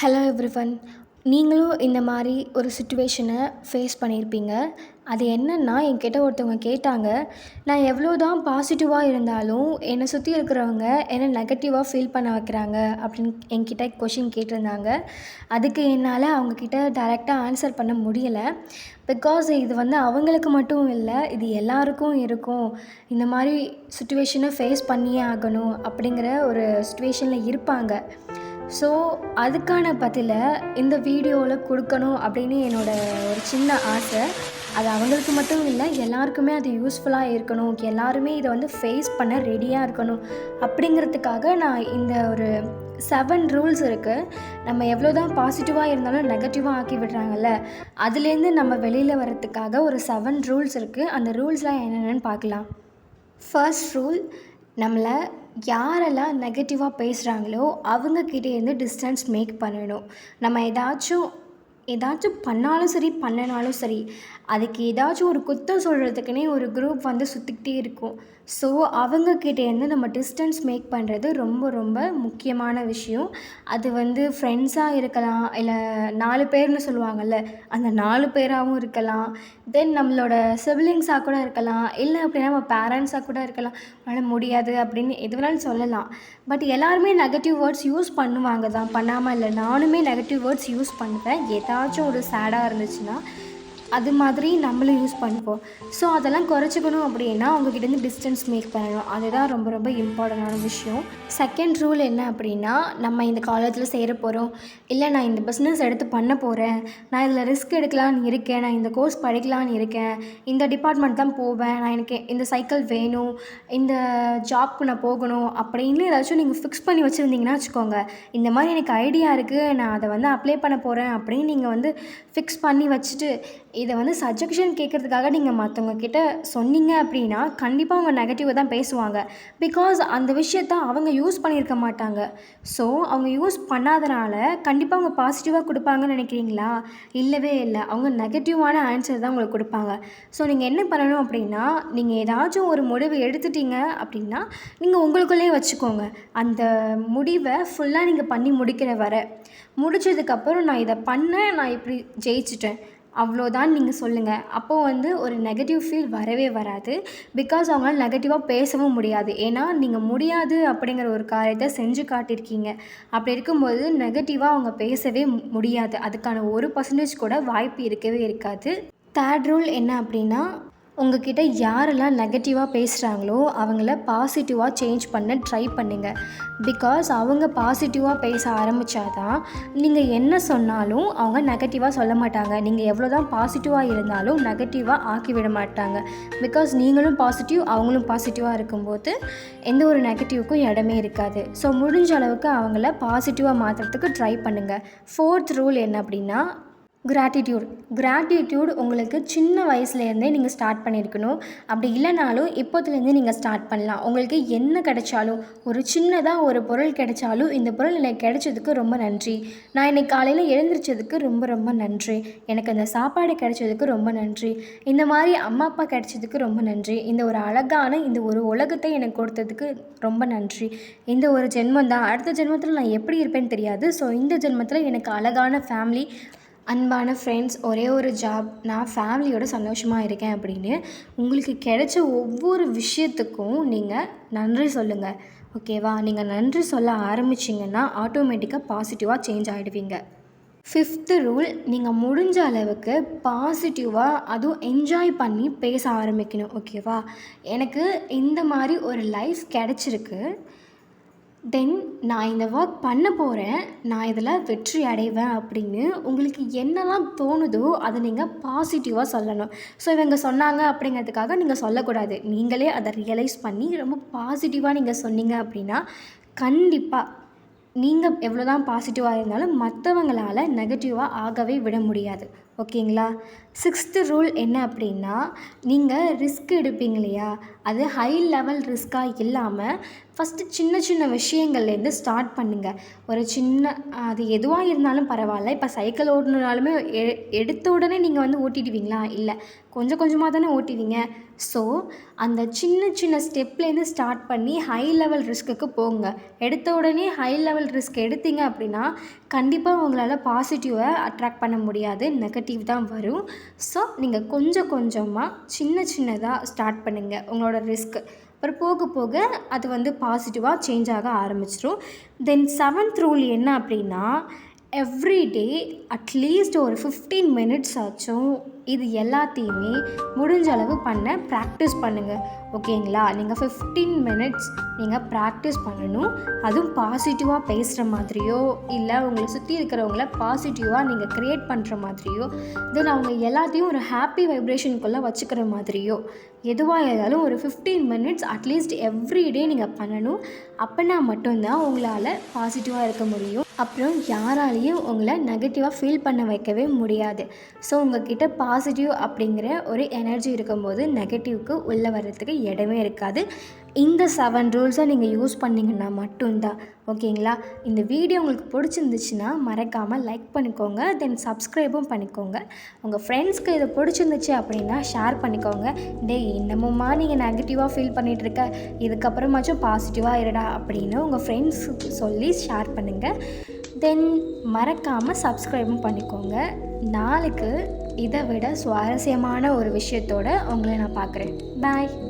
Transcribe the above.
Hello everyone நீங்களும் இந்த மாதிரி ஒரு சுச்சுவேஷனை ஃபேஸ் பண்ணியிருப்பீங்க. அது என்னென்னா என்கிட்ட ஒருத்தவங்க கேட்டாங்க நான் எவ்வளோ தான் பாசிட்டிவாக இருந்தாலும் என்னை சுற்றி இருக்கிறவங்க என்னை நெகட்டிவாக ஃபீல் பண்ண வைக்கிறாங்க? அப்படின்னு என்கிட்ட கொஷின் கேட்டிருந்தாங்க. அதுக்கு என்னால் அவங்கக்கிட்ட டைரெக்டாக ஆன்சர் பண்ண முடியலை. பிகாஸ் இது வந்து அவங்களுக்கு மட்டும் இல்லை இது எல்லாருக்கும் இருக்கும். இந்த மாதிரி சுச்சுவேஷனை ஃபேஸ் பண்ணியே ஆகணும் அப்படிங்கிற ஒரு சுச்சுவேஷனில் இருப்பாங்க. ஸோ அதுக்கான பதிலை இந்த வீடியோவில் கொடுக்கணும் அப்படின்னு என்னோடய ஒரு சின்ன ஆசை. அது அவங்களுக்கு மட்டும் இல்லை எல்லாருக்குமே அது யூஸ்ஃபுல்லாக இருக்கணும். எல்லாருமே இதை வந்து ஃபேஸ் பண்ண ரெடியாக இருக்கணும். அப்படிங்கிறதுக்காக நான் இந்த ஒரு செவன் ரூல்ஸ் இருக்குது நம்ம எவ்வளோ தான் பாசிட்டிவாக இருந்தாலும் நெகட்டிவாக ஆக்கி விடுறாங்கல்ல அதுலேருந்து நம்ம வெளியில் வரத்துக்காக ஒரு செவன் ரூல்ஸ் இருக்குது அந்த ரூல்ஸ்லாம் என்னென்னு பார்க்கலாம். ஃபர்ஸ்ட் ரூல் நம்மளை யாரெல்லாம் நெகட்டிவாக பேசுகிறாங்களோ அவங்கக்கிட்டேருந்து டிஸ்டன்ஸ் மேக் பண்ணணும். நம்ம ஏதாச்சும் ஏதாச்சும் பண்ணாலும் சரி பண்ணனாலும் சரி அதுக்கு ஏதாச்சும் ஒரு குத்தம் சொல்கிறதுக்குனே ஒரு குரூப் வந்து சுற்றிக்கிட்டே இருக்கும். ஸோ அவங்கக்கிட்டேருந்து நம்ம டிஸ்டன்ஸ் மேக் பண்ணுறது ரொம்ப ரொம்ப முக்கியமான விஷயம். அது வந்து ஃப்ரெண்ட்ஸாக இருக்கலாம் இல்லை நாலு பேர்னு சொல்லுவாங்கள்ல அந்த நாலு பேராகவும் இருக்கலாம். தென் நம்மளோட சிப்லிங்ஸாக கூட இருக்கலாம் இல்லை அப்படின்னா நம்ம பேரண்ட்ஸாக கூட இருக்கலாம். உன்னால் முடியாது அப்படின்னு எது வேணாலும் சொல்லலாம். பட் எல்லாருமே நெகட்டிவ் வேர்ட்ஸ் யூஸ் பண்ணுவாங்க தான். பண்ணாமல் இல்லை நானுமே நெகட்டிவ் வேர்ட்ஸ் யூஸ் பண்ணுவேன். ஏதாச்சும் ஒரு சேடாக இருந்துச்சுன்னா அது மாதிரி நம்மளும் யூஸ் பண்ணிப்போம் ஸோ அதெல்லாம் குறைச்சிக்கணும் அப்படின்னா அவங்கக்கிட்டேருந்து டிஸ்டன்ஸ் மேக் பண்ணணும். அதுதான் ரொம்ப ரொம்ப இம்பார்ட்டண்டான விஷயம். செகண்ட் ரூல் என்ன அப்படின்னா நம்ம இந்த காலேஜில் சேர போகிறோம் இல்லை நான் இந்த பிஸ்னஸ் எடுத்து பண்ண போகிறேன் நான் இதில் ரிஸ்க் எடுக்கலான்னு இருக்கேன். நான் இந்த கோர்ஸ் படிக்கலான்னு இருக்கேன். இந்த டிபார்ட்மெண்ட் தான் போவேன். நான் எனக்கு இந்த சைக்கிள் வேணும். இந்த ஜாப்க்கு நான் போகணும் அப்படின்னு ஏதாச்சும் நீங்கள் ஃபிக்ஸ் பண்ணி வச்சுருந்தீங்கன்னா வச்சுக்கோங்க. இந்த மாதிரி எனக்கு ஐடியா இருக்குது நான் அதை வந்து அப்ளை பண்ண போகிறேன் அப்படின்னு நீங்கள் வந்து ஃபிக்ஸ் பண்ணி வச்சுட்டு இதை வந்து சஜஷன் கேட்குறதுக்காக நீங்கள் மற்றவங்கக்கிட்ட சொன்னீங்க அப்படின்னா கண்டிப்பாக அவங்க நெகட்டிவாக தான் பேசுவாங்க. பிகாஸ் அந்த விஷயத்த அவங்க யூஸ் பண்ணியிருக்க மாட்டாங்க. ஸோ அவங்க யூஸ் பண்ணாதனால கண்டிப்பாக அவங்க பாசிட்டிவாக கொடுப்பாங்கன்னு நினைக்கிறீங்களா? இல்லவே இல்லை. அவங்க நெகட்டிவான ஆன்சர் தான் உங்களுக்கு கொடுப்பாங்க. ஸோ நீங்கள் என்ன பண்ணணும் அப்படின்னா நீங்கள் ஏதாச்சும் ஒரு முடிவு எடுத்துட்டீங்க அப்படின்னா நீங்கள் உங்களுக்குள்ளேயே வச்சுக்கோங்க. அந்த முடிவை ஃபுல்லாக நீங்கள் பண்ணி முடிக்கிற வர. முடிச்சதுக்கப்புறம் நான் இதை பண்ணேன் நான் இப்படி ஜெயிச்சிட்டேன். அவ்வளோதான் நீங்கள் சொல்லுங்கள் அப்போது வந்து ஒரு நெகட்டிவ் ஃபீல் வரவே வராது. பிகாஸ் அவங்களால நெகட்டிவாக பேசவும் முடியாது. ஏன்னா நீங்கள் முடியாது அப்படிங்கிற ஒரு காரியத்தை செஞ்சு காட்டியிருக்கீங்க. அப்படி இருக்கும்போது நெகட்டிவாக அவங்க பேசவே முடியாது. அதுக்கான ஒரு பர்சன்டேஜ் கூட வாய்ப்பு இருக்கவே இருக்காது. தேர்ட் ரூல் என்ன அப்படின்னா உங்ககிட்ட யாரெல்லாம் நெகட்டிவாக பேசுகிறாங்களோ அவங்கள பாசிட்டிவாக சேஞ்ச் பண்ண ட்ரை பண்ணுங்கள் பிகாஸ் அவங்க பாசிட்டிவாக பேச ஆரம்பித்தாதான் நீங்கள் என்ன சொன்னாலும் அவங்க நெகட்டிவாக சொல்ல மாட்டாங்க. நீங்கள் எவ்வளோ தான் பாசிட்டிவாக இருந்தாலும் நெகட்டிவாக ஆக்கி விட மாட்டாங்க. பிகாஸ் நீங்களும் பாசிட்டிவ் அவங்களும் பாசிட்டிவாக இருக்கும்போது எந்த ஒரு நெகட்டிவ்க்கும் இடமே இருக்காது. ஸோ முடிஞ்ச அளவுக்கு அவங்கள பாசிட்டிவாக மாற்றுறதுக்கு ட்ரை பண்ணுங்கள் ஃபோர்த் ரூல் என்ன அப்படின்னா கிராட்டிடியூட் கிராட்டிடியூட் உங்களுக்கு சின்ன வயசுலேருந்தே நீங்கள் ஸ்டார்ட் பண்ணியிருக்கணும். அப்படி இல்லைனாலும் இப்போத்துலேருந்தே நீங்கள் ஸ்டார்ட் பண்ணலாம். உங்களுக்கு என்ன கிடைச்சாலும் ஒரு சின்னதாக ஒரு பொருள் கிடைச்சாலும் இந்த பொருள் எனக்கு கிடைச்சதுக்கு ரொம்ப நன்றி. நான் இன்னைக்கு காலையில் எழுந்திரிச்சதுக்கு ரொம்ப ரொம்ப நன்றி. எனக்கு அந்த சாப்பாடு கிடைச்சதுக்கு ரொம்ப நன்றி. இந்த மாதிரி அம்மா அப்பா கிடைச்சதுக்கு ரொம்ப நன்றி. இந்த ஒரு அழகான இந்த ஒரு உலகத்தை எனக்கு கொடுத்ததுக்கு ரொம்ப நன்றி. இந்த ஒரு ஜென்மம் தான். அடுத்த ஜென்மத்தில் நான் எப்படி இருப்பேன்னு தெரியாது. ஸோ இந்த ஜென்மத்தில் எனக்கு அழகான ஃபேமிலி அன்பான ஃப்ரெண்ட்ஸ் ஒரே ஒரு ஜாப் நான் ஃபேமிலியோட சந்தோஷமாக இருக்கேன் அப்படின்னு உங்களுக்கு கிடைச்ச ஒவ்வொரு விஷயத்துக்கும் நீங்கள் நன்றி சொல்லுங்கள் ஓகேவா நீங்கள் நன்றி சொல்ல ஆரம்பிச்சிங்கன்னா ஆட்டோமேட்டிக்காக பாசிட்டிவாக சேஞ்ச் ஆகிடுவீங்க ஃபிஃப்த்து ரூல் நீங்கள் முடிஞ்ச அளவுக்கு பாசிட்டிவாக அதுவும் என்ஜாய் பண்ணி பேச ஆரம்பிக்கணும். ஓகேவா எனக்கு இந்த மாதிரி ஒரு லைஃப் கிடச்சிருக்கு. தென் நான் இந்த ஒர்க் பண்ண போகிறேன் நான் இதில் வெற்றி அடைவேன் அப்படின்னு உங்களுக்கு என்னெல்லாம் தோணுதோ அதை நீங்கள் பாசிட்டிவாக சொல்லணும். ஸோ இவங்க சொன்னாங்க அப்படிங்கிறதுக்காக நீங்கள் சொல்லக்கூடாது. நீங்களே அதை ரியலைஸ் பண்ணி ரொம்ப பாசிட்டிவாக நீங்கள் சொன்னீங்க அப்படின்னா கண்டிப்பாக நீங்கள் எவ்வளோ தான் பாசிட்டிவாக இருந்தாலும் மற்றவங்களால் நெகட்டிவாக ஆகவே விட முடியாது. ஓகேங்களா? சிக்ஸ்த்து ரூல் என்ன அப்படின்னா நீங்கள் ரிஸ்க் எடுப்பீங்க இல்லையா? அது ஹை லெவல் ரிஸ்க்காக இல்லாமல் ஃபஸ்ட்டு சின்ன சின்ன விஷயங்கள்லேருந்து ஸ்டார்ட் பண்ணுங்கள் ஒரு சின்ன அது எதுவாக இருந்தாலும் பரவாயில்ல. இப்போ சைக்கிள் ஓட்டணுனாலுமே எ எடுத்த உடனே நீங்கள் வந்து ஓட்டிடுவீங்களா? இல்லை. கொஞ்சம் கொஞ்சமாக தானே ஓட்டுவீங்க ஸோ அந்த சின்ன சின்ன ஸ்டெப்லேருந்து ஸ்டார்ட் பண்ணி ஹை லெவல் ரிஸ்க்குக்கு போங்க. எடுத்த உடனே ஹை லெவல் ரிஸ்க் எடுத்தீங்க அப்படின்னா கண்டிப்பாக உங்களால் பாசிட்டிவை அட்ராக்ட் பண்ண முடியாது நெகட்டிவ் தான் வரும். ஸோ நீங்கள் கொஞ்சம் கொஞ்சமாக சின்ன சின்னதாக ஸ்டார்ட் பண்ணுங்கள் உங்களோட ரிஸ்க் அப்புறம் போக போக அது வந்து பாசிட்டிவாக சேஞ்ச் ஆக ஆரம்பிச்சிடும் தென் செவன்த் ரூல் என்ன அப்படின்னா எவ்ரிடே அட்லீஸ்ட் ஒரு ஃபிஃப்டீன் மினிட்ஸ் ஆச்சும் இது எல்லாத்தையுமே முடிஞ்ச அளவு பண்ண ப்ராக்டிஸ் பண்ணுங்கள் ஓகேங்களா நீங்கள் ஃபிஃப்டீன் மினிட்ஸ் நீங்கள் ப்ராக்டிஸ் பண்ணணும். அதுவும் பாசிட்டிவாக பேசுகிற மாதிரியோ இல்லை உங்களை சுற்றி இருக்கிறவங்கள பாசிட்டிவாக நீங்கள் க்ரியேட் பண்ணுற மாதிரியோ தென் அவங்க எல்லாத்தையும் ஒரு ஹாப்பி வைப்ரேஷனுக்குள்ளே வச்சுக்கிற மாதிரியோ எதுவாக இருந்தாலும் ஒரு ஃபிஃப்டீன் மினிட்ஸ் அட்லீஸ்ட் எவ்ரிடே நீங்கள் பண்ணணும். அப்போனா மட்டும்தான் உங்களால் பாசிட்டிவாக இருக்க முடியும். அப்புறம் யாராலையும் உங்களை நெகட்டிவாக ஃபீல் பண்ண வைக்கவே முடியாது. ஸோ உங்ககிட்ட பாசிட்டிவ் அப்படிங்கிற ஒரு எனர்ஜி இருக்கும்போது நெகட்டிவ்க்கு உள்ளே வர்றதுக்கு இடமே இருக்காது. இந்த செவன் ரூல்ஸை நீங்கள் யூஸ் பண்ணிங்கன்னா மட்டும்தான் ஓகேங்களா இந்த வீடியோ உங்களுக்கு பிடிச்சிருந்துச்சுன்னா மறக்காமல் லைக் பண்ணிக்கோங்க தென் சப்ஸ்கிரைபும் பண்ணிக்கோங்க. உங்கள் ஃப்ரெண்ட்ஸ்க்கு இதை பிடிச்சிருந்துச்சு அப்படின்னா ஷேர் பண்ணிக்கோங்க. டேய் இன்னமுமா நீங்கள் நெகட்டிவாக ஃபீல் பண்ணிகிட்ருக்க இதுக்கப்புறமாச்சும் பாசிட்டிவாக இருடா அப்படின்னு உங்கள் ஃப்ரெண்ட்ஸ் சொல்லி ஷேர் பண்ணுங்கள் தென் மறக்காமல் சப்ஸ்கிரைபும் பண்ணிக்கோங்க. நாளைக்கு இதை விட சுவாரஸ்யமான ஒரு விஷயத்தோடு உங்களை நான் பார்க்குறேன். பாய்